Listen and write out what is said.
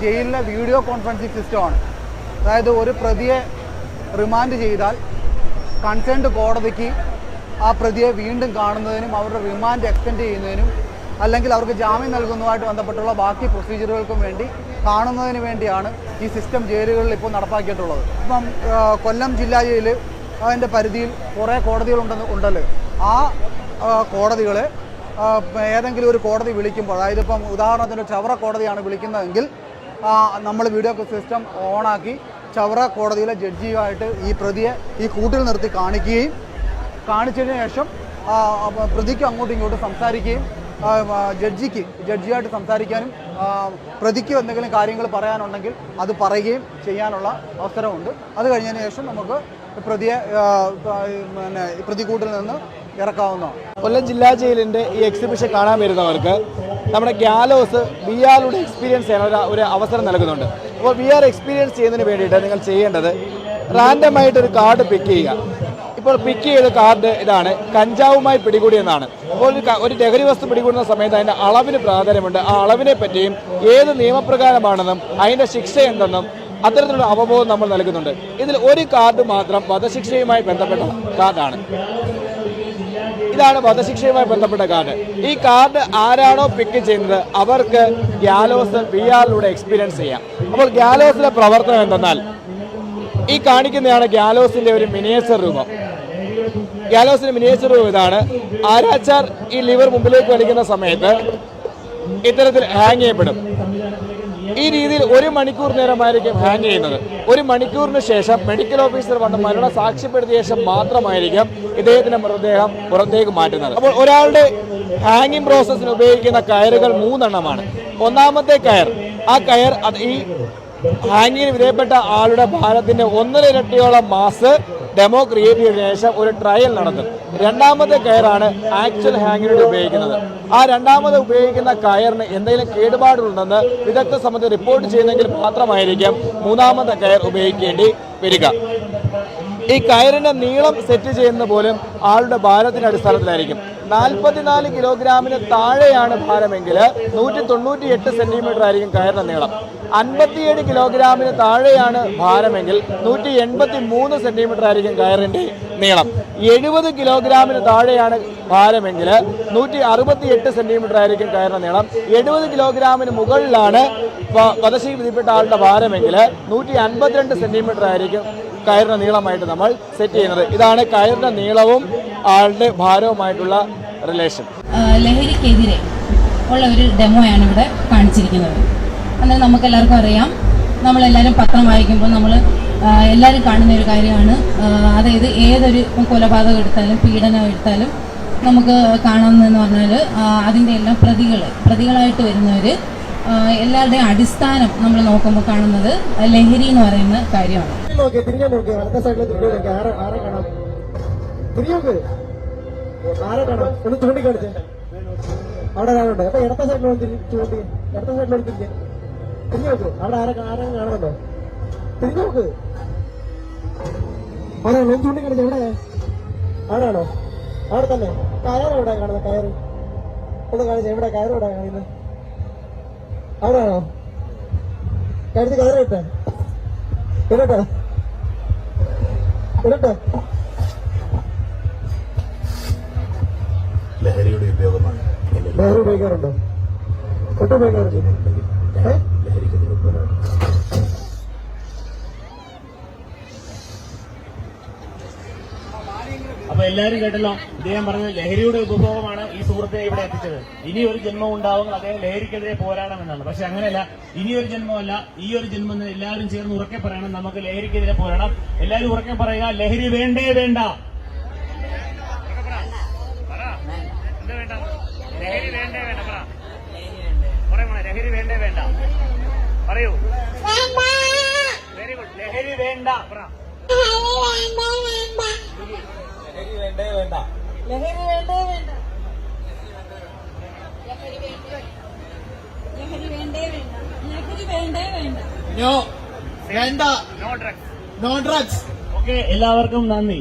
ജയിലിലെ video conferencing സിസ്റ്റമാണ്. അതായത് ഒരു പ്രതിയെ റിമാൻഡ് ചെയ്താൽ കൺസേൺഡ് കോടതിക്ക് ആ പ്രതിയെ വീണ്ടും കാണുന്നതിനും അവരുടെ റിമാൻഡ് എക്സ്റ്റെൻഡ് ചെയ്യുന്നതിനും അല്ലെങ്കിൽ അവർക്ക് ജാമ്യം നൽകുന്നതുമായിട്ട് ബന്ധപ്പെട്ടുള്ള ബാക്കി പ്രൊസീജിയറുകൾക്കും വേണ്ടി കാണുന്നതിന് വേണ്ടിയാണ് ഈ സിസ്റ്റം ജയിലുകളിൽ ഇപ്പോൾ നടപ്പാക്കിയിട്ടുള്ളത്. ഇപ്പം കൊല്ലം ജില്ലാ ജയിൽ അതിന്റെ പരിധിയിൽ കുറേ കോടതികളുണ്ടെന്ന് ഉണ്ടല്ലോ. ആ കോടതികൾ ഏതെങ്കിലും ഒരു കോടതി വിളിക്കുമ്പോൾ അതായത് ഇപ്പം ഉദാഹരണത്തിന് ചവറ കോടതിയാണ് വിളിക്കുന്നതെങ്കിൽ നമ്മൾ വീഡിയോ സിസ്റ്റം ഓണാക്കി ചവറ കോടതിയിലെ ജഡ്ജിയുമായിട്ട് ഈ പ്രതിയെ ഈ കൂട്ടിൽ നിർത്തി കാണിക്കുകയും കാണിച്ചതിന് ശേഷം പ്രതിക്ക് അങ്ങോട്ടും ഇങ്ങോട്ടും സംസാരിക്കുകയും ജഡ്ജിക്ക് ജഡ്ജിയായിട്ട് സംസാരിക്കാനും പ്രതിക്ക് എന്തെങ്കിലും കാര്യങ്ങൾ പറയാനുണ്ടെങ്കിൽ അത് പറയുകയും ചെയ്യാനുള്ള അവസരമുണ്ട്. അത് കഴിഞ്ഞതിന് ശേഷം നമുക്ക് പ്രതിയെ പിന്നെ പ്രതിക്കൂട്ടിൽ നിന്ന് ഇറക്കാവുന്നതാണ്. കൊല്ലം ജില്ലാ ജയിലിന്റെ ഈ എക്സിബിഷൻ കാണാൻ വരുന്നവർക്ക് നമ്മുടെ ഗ്യാലോസ് ബി ആറുടെ എക്സ്പീരിയൻസ് ചെയ്യാൻ ഒരു അവസരം നൽകുന്നുണ്ട്. അപ്പോൾ ബി ആർ എക്സ്പീരിയൻസ് ചെയ്യുന്നതിന് വേണ്ടിയിട്ട് നിങ്ങൾ ചെയ്യേണ്ടത് റാൻഡമായിട്ട് ഒരു കാർഡ് പിക്ക് ചെയ്യുക. ഇപ്പോൾ പിക്ക് ചെയ്ത കാർഡ് ഇതാണ് കഞ്ചാവുമായി പിടികൂടിയെന്നാണ് അപ്പോൾ ഒരു ലഹരി വസ്തു പിടികൂടുന്ന സമയത്ത് അതിന്റെ അളവിന് പ്രാധാന്യമുണ്ട്. ആ അളവിനെ പറ്റിയും ഏത് നിയമപ്രകാരമാണെന്നും അതിന്റെ ശിക്ഷ എന്തെന്നും അത്തരത്തിലുള്ള അവബോധം നമ്മൾ നൽകുന്നുണ്ട്. ഇതിൽ ഒരു കാർഡ് മാത്രം വധശിക്ഷയുമായി ബന്ധപ്പെട്ട കാർഡാണ്. ഇതാണ് വധശിക്ഷയുമായി ബന്ധപ്പെട്ട കാർഡ്. ഈ കാർഡ് ആരാണോ പിക്ക് ചെയ്യുന്നത്? അവർക്ക് ഗ്യാലോസ് വി ആറിലൂടെ എക്സ്പീരിയൻസ് ചെയ്യാം. അപ്പോൾ ഗ്യാലോസിലെ പ്രവർത്തനം എന്തെന്നാൽ ഈ കാണിക്കുന്നതാണ് ഗ്യാലോസിന്റെ ഒരു മിനിയേച്ചർ രൂപം. ഗ്യാലോസിന്റെ മിനിയേച്ചർ രൂപം ഇതാണ്. ആരാച്ചാർ ഈ ലിവർ മുമ്പിലേക്ക് വലിക്കുന്ന സമയത്ത് ഇത്തരത്തിൽ ഹാങ് ചെയ്യപ്പെടും. ഈ രീതിയിൽ ഒരു മണിക്കൂർ നേരമായിരിക്കും ഹാങ് ചെയ്യുന്നത്. ഒരു മണിക്കൂറിന് ശേഷം മെഡിക്കൽ ഓഫീസർ വന്ന് മരണം സാക്ഷ്യപ്പെടുത്തിയ ശേഷം മാത്രമായിരിക്കും ഇദ്ദേഹത്തിന്റെ മൃതദേഹം പുറത്തേക്ക് മാറ്റുന്നത്. അപ്പോൾ ഒരാളുടെ ഹാങ്ങിങ് പ്രോസസ്സിന് ഉപയോഗിക്കുന്ന കയറുകൾ മൂന്നെണ്ണമാണ്. ഒന്നാമത്തെ കയർ ആ കയർ അത് ഈ ഹാങ്ങിന് വിധേയപ്പെട്ട ആളുടെ ഭാരത്തിന്റെ ഒന്നര ഇരട്ടിയോളം മാസ് ഡെമോ ക്രിയേറ്റ് ചെയ്ത ശേഷം ഒരു ട്രയൽ നടത്തും രണ്ടാമത്തെ കയറാണ് ആക്ച്വൽ ഹാങ്ങിനോട് ഉപയോഗിക്കുന്നത്. ആ രണ്ടാമത് ഉപയോഗിക്കുന്ന കയറിന് എന്തെങ്കിലും കേടുപാടുണ്ടെന്ന് വിദഗ്ധ സമിതി റിപ്പോർട്ട് ചെയ്യുന്നെങ്കിൽ മാത്രമായിരിക്കും മൂന്നാമത്തെ കയർ ഉപയോഗിക്കേണ്ടി വരിക. ഈ കയറിന്റെ നീളം സെറ്റ് ചെയ്യുന്ന പോലും ആളുടെ ഭാരത്തിന്റെ അടിസ്ഥാനത്തിലായിരിക്കും. നാൽപ്പത്തിനാല് കിലോഗ്രാമിന് താഴെയാണ് ഭാരമെങ്കിൽ നൂറ്റി തൊണ്ണൂറ്റി എട്ട് സെന്റിമീറ്റർ ആയിരിക്കും കയറിന്റെ നീളം. അൻപത്തിയേഴ് കിലോഗ്രാമിന് താഴെയാണ് ഭാരമെങ്കിൽ നൂറ്റി എൺപത്തി മൂന്ന് സെന്റിമീറ്റർ ആയിരിക്കും കയറിന്റെ നീളം. എഴുപത് കിലോഗ്രാമിന് താഴെയാണ് ഭാരമെങ്കിൽ നൂറ്റി അറുപത്തി എട്ട് സെന്റിമീറ്റർ ആയിരിക്കും കയറിന്റെ നീളം. എഴുപത് കിലോഗ്രാമിന് മുകളിലാണ് വധശി വിധിപ്പെട്ട ആളുടെ ഭാരമെങ്കിൽ നൂറ്റി അൻപത്തിരണ്ട് സെന്റിമീറ്റർ ആയിരിക്കും കയറിന്റെ നീളമായിട്ട് നമ്മൾ സെറ്റ് ചെയ്യുന്നത്. ഇതാണ് കയറിന്റെ നീളവും ആളുടെ ഭാരവുമായിട്ടുള്ള റിലേഷൻ ലഹരിക്കെതിരെ ഉള്ള ഒരു ഡെമോയാണ് ഇവിടെ കാണിച്ചിരിക്കുന്നത്. അന്നേരം നമുക്ക് എല്ലാവർക്കും അറിയാം. നമ്മളെല്ലാവരും പത്രം വായിക്കുമ്പോൾ നമ്മൾ എല്ലാവരും കാണുന്ന ഒരു കാര്യമാണ്. അതായത് ഏതൊരു കൊലപാതകം എടുത്താലും പീഡനം എടുത്താലും നമുക്ക് കാണാമെന്ന് പറഞ്ഞാൽ അതിന്റെ എല്ലാം പ്രതികൾ പ്രതികളായിട്ട് വരുന്നവർ എല്ലാവരുടെയും അടിസ്ഥാനം നമ്മൾ നോക്കുമ്പോൾ കാണുന്നത് ലഹരി എന്ന് പറയുന്ന കാര്യമാണ്. അവിടെ ഒരാളുണ്ട്. അപ്പൊ ഇടത്തെ സൈഡിലോട്ട് ചൂണ്ടി ഇടത്തെ സൈഡിലോട്ട് തിരിഞ്ഞ്. തിരിഞ്ഞു നോക്കൂ. അവിടെ ആരെ ആരെങ്കിലും കാണുന്നുണ്ടോ? തിരിഞ്ഞു നോക്ക്. അവിടെ ഒന്ന് ചൂണ്ടി കാണിച്ചു എവിടെ ആരാണോ അവിടെ തന്നെ. കയറെവിടെ കാണുന്നത് കയറ്. ഒന്ന് കാണിച്ചേ എവിടെ കയറെവിടെ കാണിക്കുന്നത് അവിടെയാണോ കരുതി കയറിയിട്ടെ ഇട്ടേ. ഇടട്ടെ. ഇടട്ടെ. ലഹരിയുടെ ഉപയോഗമാണ്. ലഹരി ഉപയോഗിക്കാറുണ്ടോ? ഒട്ടും ഉപയോഗിക്കാറില്ല. അപ്പൊ എല്ലാരും കേട്ടല്ലോ അദ്ദേഹം പറഞ്ഞത് ലഹരിയുടെ ഉപഭോഗമാണ് ഈ സുഹൃത്തെ ഇവിടെ എത്തിച്ചത്. ഇനി ഒരു ജന്മം ഉണ്ടാവും അദ്ദേഹം ലഹരിക്കെതിരെ പോരാടണമെന്നാണ് പക്ഷെ അങ്ങനെയല്ല ഇനി ഒരു ജന്മമല്ല ഈ ഒരു ജന്മം എല്ലാവരും ചേർന്ന് ഉറക്കെ പറയണം നമുക്ക് ലഹരിക്കെതിരെ പോരാടാം. എല്ലാവരും ഉറക്കെ പറയുക ലഹരി വേണ്ടേ വേണ്ട. ലഹരി വേണ്ടേ വേണ്ട ലഹരി വേണ്ടേ വേണ്ട. പറയൂ. വെരി ഗുഡ് ലഹരി വേണ്ട പറ. നോ വേണ്ട. No drugs no drugs okay എല്ലാവർക്കും നന്ദി.